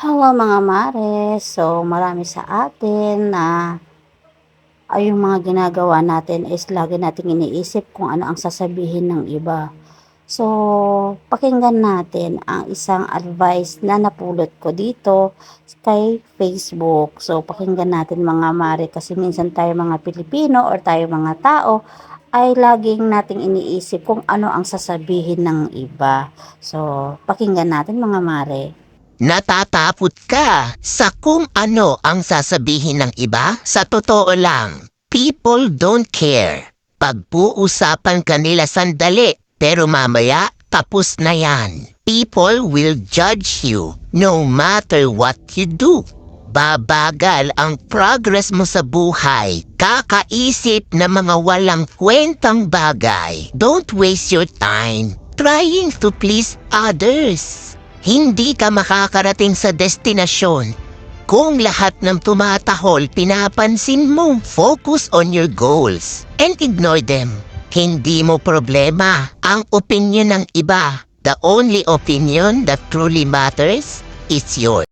Hello mga mare. So, marami sa atin na ay yung mga ginagawa natin is lagi nating iniisip kung ano ang sasabihin ng iba. So, pakinggan natin ang isang advice na napulot ko dito kay Facebook. So, pakinggan natin mga mare kasi minsan tayo mga Pilipino or tayo mga tao ay laging nating iniisip kung ano ang sasabihin ng iba. So, pakinggan natin mga mare. Natatapot ka sa kung ano ang sasabihin ng iba? Sa totoo lang, people don't care. Pag-uusapan ka nila sandali, pero mamaya tapos na yan. People will judge you no matter what you do. Babagal ang progress mo sa buhay. Kakaisip na mga walang kwentang bagay. Don't waste your time trying to please others. Hindi ka makakarating sa destinasyon kung lahat ng tumatahol pinapansin mo. Focus on your goals and ignore them. Hindi mo problema ang opinion ng iba. The only opinion that truly matters is yours.